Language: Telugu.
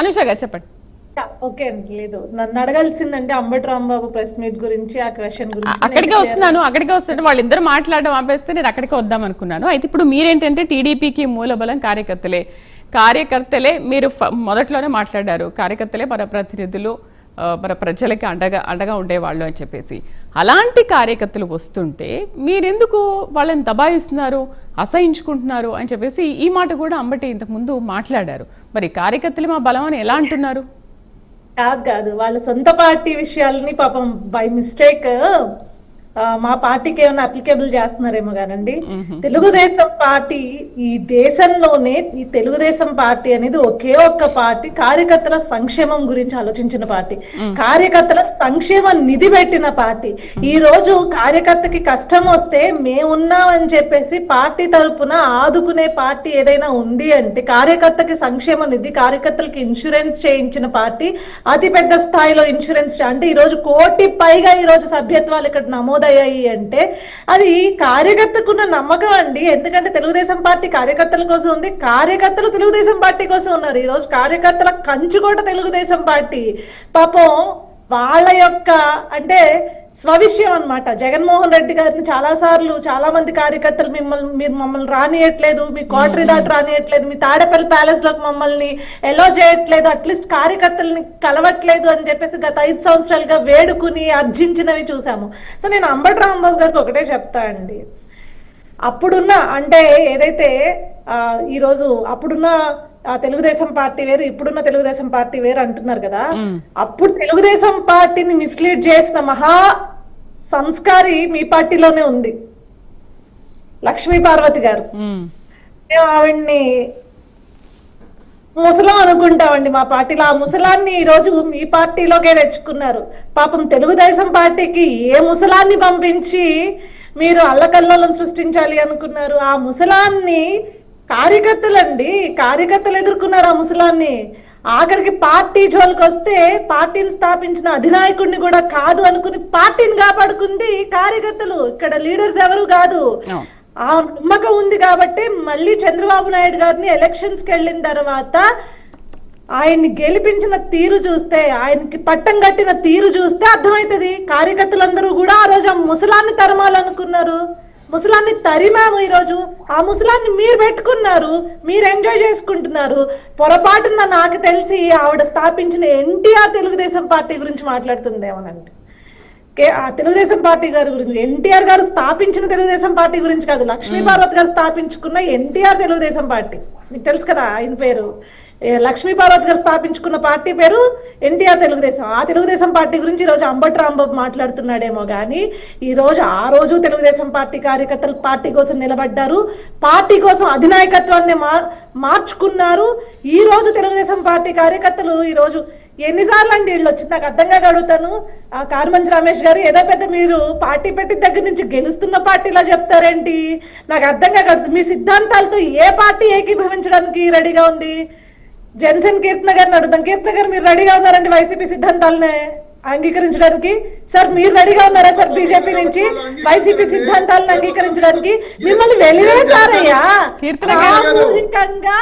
అనుష గారు చెప్పండి. ఓకే అండి లేదు. నన్ను అడగాల్సిందంటే అంబటి రాంబాబు ప్రెస్ మీట్ గురించి ఆ క్వశ్చన్ గురించి అక్కడికే వస్తున్నాను అక్కడికే వస్తున్నాను. వాళ్ళిద్దరు మాట్లాడడం ఆపేస్తే నేను అక్కడికే వద్దాం అనుకున్నాను. అయితే ఇప్పుడు మీరేంటంటే టీడీపీకి మూలబలం కార్యకర్తలే. కార్యకర్తలే మీరు మొదట్లోనే మాట్లాడారు. కార్యకర్తలే మన ప్రతినిధులు మన ప్రజలకి అండగా అండగా ఉండేవాళ్ళు అని చెప్పేసి. అలాంటి కార్యకర్తలు వస్తుంటే మీరెందుకు వాళ్ళని దబాయిస్తున్నారు అసహించుకుంటున్నారు అని చెప్పేసి ఈ మాట కూడా అంబటి ఇంతకుముందు మాట్లాడారు. మరి కార్యకర్తలు మా బలం అని ఎలా అంటున్నారు? కాదు కాదు వాళ్ళ సొంత పార్టీ విషయాలని పాపం బై మిస్టేక్ మా పార్టీకి ఏమైనా అప్లికేబుల్ చేస్తున్నారేమో కానండి. తెలుగుదేశం పార్టీ ఈ దేశంలోనే ఈ తెలుగుదేశం పార్టీ అనేది ఒకే ఒక్క పార్టీ కార్యకర్తల సంక్షేమం గురించి ఆలోచించిన పార్టీ కార్యకర్తల సంక్షేమ నిధి పెట్టిన పార్టీ. ఈ రోజు కార్యకర్తకి కష్టం వస్తే మేమున్నామని చెప్పేసి పార్టీ తరపున ఆదుకునే పార్టీ ఏదైనా ఉంది అంటే కార్యకర్తకి సంక్షేమ నిధి కార్యకర్తలకి ఇన్సూరెన్స్ చేయించిన పార్టీ అతి పెద్ద స్థాయిలో ఇన్సూరెన్స్ అంటే ఈ రోజు కోటి పైగా ఈ రోజు సభ్యత్వాలు ఇక్కడ అయ్యాయి అంటే అది కార్యకర్తకున్న నమ్మకం అండి. ఎందుకంటే తెలుగుదేశం పార్టీ కార్యకర్తల కోసం ఉంది. కార్యకర్తలు తెలుగుదేశం పార్టీ కోసం ఉన్నారు. ఈరోజు కార్యకర్తల కంచు కూడా తెలుగుదేశం పార్టీ. పాపం వాళ్ళ యొక్క అంటే స్వవిషయం అన్నమాట. జగన్మోహన్ రెడ్డి గారిని చాలా సార్లు చాలా మంది కార్యకర్తలు మిమ్మల్ని మీరు మమ్మల్ని రానియట్లేదు మీ క్వార్టరీ దాటి రానియట్లేదు మీ తాడేపల్లి ప్యాలెస్లోకి మమ్మల్ని ఎలో చేయట్లేదు అట్లీస్ట్ కార్యకర్తల్ని కలవట్లేదు అని చెప్పేసి గత ఐదు సంవత్సరాలుగా వేడుకుని అర్జించినవి చూసాము. సో నేను అంబటి రాంబాబు గారికి ఒకటే చెప్తా అండి. అప్పుడున్న అంటే ఏదైతే ఈరోజు అప్పుడున్న తెలుగుదేశం పార్టీ వేరు ఇప్పుడున్న తెలుగుదేశం పార్టీ వేరు అంటున్నారు కదా. అప్పుడు తెలుగుదేశం పార్టీని మిస్లీడ్ చేసిన మహా సంస్కారి మీ పార్టీలోనే ఉంది. లక్ష్మీ పార్వతి గారు. మ్మ్. ఆవిడ్ని ముసలం అనుకుంటామండి మా పార్టీలో. ఆ ముసలాన్ని ఈ రోజు మీ పార్టీలోకే తెచ్చుకున్నారు. పాపం తెలుగుదేశం పార్టీకి ఏ ముసలాన్ని పంపించి మీరు అల్లకల్లోలం సృష్టించాలి అనుకున్నారు? ఆ ముసలాన్ని కార్యకర్తలండి కార్యకర్తలు ఎదుర్కొన్నారు ఆ ముసలాన్ని. ఆఖరికి పార్టీ జోలికి వస్తే పార్టీని స్థాపించిన అధినాయకుడిని కూడా కాదు అనుకుని పార్టీని కాపాడుకుంది కార్యకర్తలు. ఇక్కడ లీడర్స్ ఎవరు కాదు. ఆ నమ్మకం ఉంది కాబట్టి మళ్ళీ చంద్రబాబు నాయుడు గారిని ఎలక్షన్స్కి వెళ్ళిన తర్వాత ఆయన్ని గెలిపించిన తీరు చూస్తే ఆయనకి పట్టం కట్టిన తీరు చూస్తే అర్థమవుతుంది. కార్యకర్తలందరూ కూడా ఆ రోజు ఆ ముసలాన్ని తరమాలనుకున్నారు. ముసలాన్ని తరిమాము ఈరోజు. ఆ ముసలాన్ని మీరు పెట్టుకున్నారు. మీరు ఎంజాయ్ చేసుకుంటున్నారు. పొరపాటున నాకు తెలిసి ఆవిడ స్థాపించిన ఎన్టీఆర్ తెలుగుదేశం పార్టీ గురించి మాట్లాడుతుందేమోనండి. కే ఆ తెలుగుదేశం పార్టీ గారి గురించి ఎన్టీఆర్ గారు స్థాపించిన తెలుగుదేశం పార్టీ గురించి కాదు లక్ష్మీ పార్వతి గారు స్థాపించుకున్న ఎన్టీఆర్ తెలుగుదేశం పార్టీ. మీకు తెలుసు కదా ఆయన పేరు. లక్ష్మీ పార్వతి గారు స్థాపించుకున్న పార్టీ పేరు ఎన్టీఆర్ తెలుగుదేశం. ఆ తెలుగుదేశం పార్టీ గురించి ఈ రోజు అంబటి రాంబాబు మాట్లాడుతున్నాడేమో కానీ ఈరోజు ఆ రోజు తెలుగుదేశం పార్టీ కార్యకర్తలు పార్టీ కోసం నిలబడ్డారు. పార్టీ కోసం అధినాయకత్వాన్ని మార్ మార్చుకున్నారు. ఈ రోజు తెలుగుదేశం పార్టీ కార్యకర్తలు ఈరోజు ఎన్నిసార్లు అండి వీళ్ళు వచ్చింది నాకు అర్థంగా అడుగుతాను ఆ కారుమంచి రమేష్ గారు ఏదో పెద్ద మీరు పార్టీ పెట్టిన దగ్గర నుంచి గెలుస్తున్న పార్టీలా చెప్తారేంటి? నాకు అర్థంగా కడుతుంది మీ సిద్ధాంతాలతో ఏ పార్టీ ఏకీభవించడానికి రెడీగా ఉంది? జనసేన కీర్తన గారిని అడుగుతాం కీర్తన గారు మీరు రెడీగా ఉన్నారండి వైసీపీ సిద్ధాంతాలనే అంగీకరించడానికి? సార్ మీరు రెడీగా ఉన్నారా సార్ బీజేపీ నుంచి వైసీపీ సిద్ధాంతాలను అంగీకరించడానికి? మిమ్మల్ని వెలివేశారయ్యా. సామూహికంగా